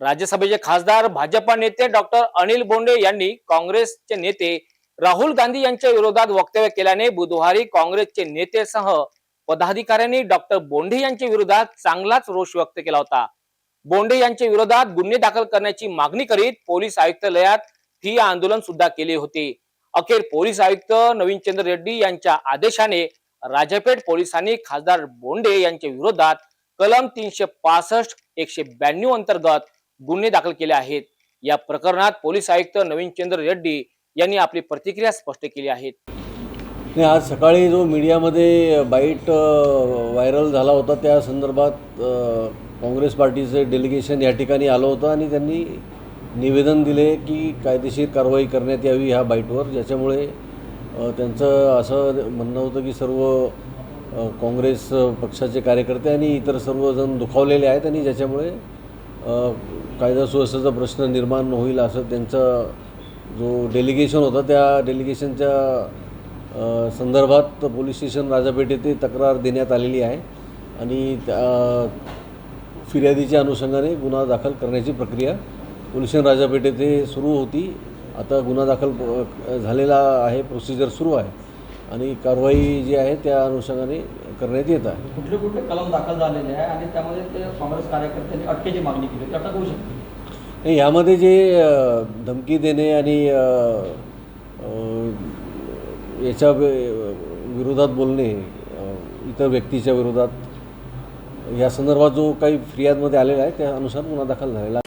राज्यसभेचे खासदार भाजपा नेते डॉक्टर अनिल बोंडे यांनी काँग्रेसचे नेते राहुल गांधी यांच्या विरोधात वक्तव्य केल्याने बुधवारी काँग्रेसचे नेतेसह पदाधिकाऱ्यांनी डॉक्टर बोंडे यांच्या विरोधात चांगलाच रोष व्यक्त केला होता. बोंडे यांच्या विरोधात गुन्हे दाखल करण्याची मागणी करीत पोलीस आयुक्तालयात ही आंदोलन सुद्धा केले होते. अखेर पोलीस आयुक्त नवीन चंद्र रेड्डी यांच्या आदेशाने राजापेठ पोलिसांनी खासदार बोंडे यांच्या विरोधात कलम तीनशे पासष्ट एकशे ब्याण्णव अंतर्गत गुन्हे दाखल केले आहेत. या प्रकरणात पोलीस आयुक्त नवीन चंद्र रेड्डी यांनी आपली प्रतिक्रिया स्पष्ट केली आहे. नाही आज सकाळी जो मीडियामध्ये बाईट व्हायरल झाला होता त्या संदर्भात काँग्रेस पार्टीचे डेलिगेशन या ठिकाणी आलं होतं आणि त्यांनी निवेदन दिले की कायदेशीर कारवाई करण्यात यावी ह्या बाईटवर. ज्याच्यामुळे त्यांचं असं म्हणणं होतं की सर्व काँग्रेस पक्षाचे कार्यकर्ते आणि इतर सर्वजण दुखावलेले आहेत आणि ज्याच्यामुळे कायदा सुव्यवस्थेचा प्रश्न निर्माण होईल असं त्यांचा जो डेलिगेशन होता त्या डेलिगेशनच्या संदर्भात पोलीस स्टेशन राजापेठ येथे तक्रार देण्यात आलेली आहे. आणि त्या फिर्यादीच्या अनुषंगाने गुन्हा दाखल करण्याची प्रक्रिया पोलीस स्टेशन राजापेठ येथे सुरू होती. आता गुन्हा दाखल झालेला आहे प्रोसिजर सुरू आहे. आणि कारवाई जी आहे त्या अनुषंगाने करण्यात येत आहे कुठले कुठले कलम दाखल झालेले आहे आणि त्यामध्ये ते काँग्रेस कार्यकर्त्यांनी अटकेची मागणी केली ती अटक होऊ शकते यामध्ये जे धमकी देणे आणि याच्या विरोधात बोलणे इतर व्यक्तीच्या विरोधात या संदर्भात जो काही फिर्यादमध्ये आलेला आहे त्या अनुसार गुन्हा दाखल झालेला.